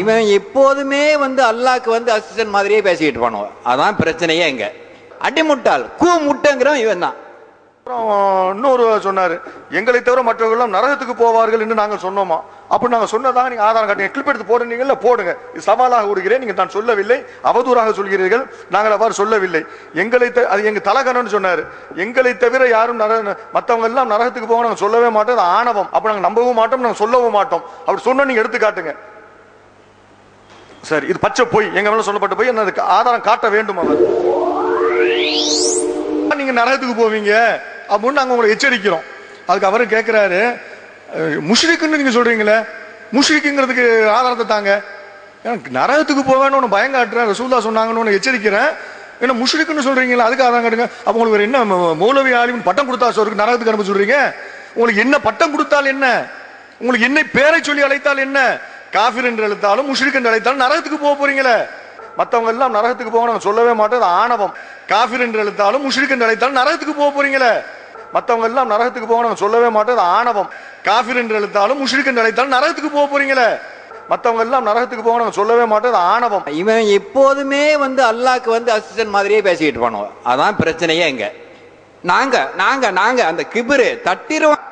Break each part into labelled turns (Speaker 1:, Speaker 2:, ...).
Speaker 1: இவன் எப்போதுமே வந்து அல்லாக்கு வந்து அசிஸ்டன்ட் மாதிரியே பேசிக்கிட்டு பண்ணுவான் அதான் பிரச்சனையே எங்க அடிமுட்டாள் கூ முட்டைங்கிறவன் இவன் தான்.
Speaker 2: அப்புறம் இன்னொரு சொன்னாரு எங்களை தவிர மற்றவர்கள்லாம் நரகத்துக்கு போவார்கள் என்று நாங்கள் சொன்னோமா? அப்படி நாங்கள் சொன்னதாக நீங்கள் ஆதாரம் காட்டுங்க. கிளிப் எடுத்து போடுறீங்கல்ல போடுங்க. இது சவாலாக விடுகிறேன் நீங்கள் நான் சொல்லவில்லை. அவதூறாக சொல்கிறீர்கள் நாங்கள் அவ்வாறு சொல்லவில்லை. எங்களை அது எங்கள் தலகணன்னு சொன்னார். எங்களை தவிர யாரும் நர மற்றவங்க எல்லாம் நரகத்துக்கு போக நாங்கள் சொல்லவே மாட்டோம். அது ஆணவம். அப்போ நாங்கள் நம்பவும் மாட்டோம் நாங்கள் சொல்லவும் மாட்டோம். அப்படி சொன்னால் நீங்கள் எடுத்து காட்டுங்க. சரி இது பச்சை பொய். எங்க மேல சொல்லப்பட்ட போய்? என்ன அதுக்கு ஆதாரம் காட்ட வேண்டும் அவர் நீங்க நரகத்துக்கு போவீங்க. அப்படின்னு நாங்க உங்களை எச்சரிக்கிறோம். அதுக்கு அவரு கேட்கிறாரு முஷ்ரிக்குன்னு நீங்க சொல்றீங்களே? முஷ்ரிக்குங்கிறதுக்கு ஆதாரத்தை தாங்க. எனக்கு நரகத்துக்கு போவேன்னு ஒன்று பயம் காட்டுறேன். ரசூல்லா சொன்னாங்கன்னு ஒன்று எச்சரிக்கிறேன். என்ன முஷ்ரிக்குன்னு சொல்றீங்களா? அதுக்கு ஆதாரம் காட்டுங்க. அப்போ உங்களுக்கு என்ன ம- மௌலவி ஆலிம் பட்டம் கொடுத்தா சொல்றதுக்கு நரகத்துக்கு அனுப்ப சொல்றீங்க? உங்களுக்கு என்ன பட்டம் கொடுத்தால் என்ன? உங்களுக்கு என்ன பேரை சொல்லி அழைத்தால் என்ன? காஃபிர் என்று அழைத்தாலும் முஷ்ரிக் என்று அழைத்தாலும் நரகத்துக்கு போக போறீங்களே. மற்றவங்க எல்லாம் நரகத்துக்கு போக சொல்லவே மாட்டோம் அது ஆணவம். காஃபிர் என்று அழைத்தாலும் முஷ்ரிக் என்று அழைத்தாலும் நரகத்துக்கு போக போறீங்களே. மற்றவங்க எல்லாம் நரகத்துக்கு போக சொல்லவே மாட்டோம் அது ஆணவம். காஃபிர் என்று அழைத்தாலும் முஷ்ரிக் என்று அழைத்தாலும் நரகத்துக்கு போக போறீங்களே. மற்றவங்க எல்லாம் நரகத்துக்கு போக சொல்லவே மாட்டோம் அது ஆணவம்.
Speaker 1: இவன் எப்போதுமே வந்து அல்லாக்கு வந்து அசிஸ்டன்ட் மாதிரியே பேசிக்கிட்டு போனோம் அதான் பிரச்சனையே எங்க நாங்க நாங்க நாங்க அந்த கிபிரு தட்டிடுவான்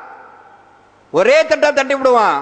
Speaker 1: ஒரே தட்டா தட்டி விடுவான்.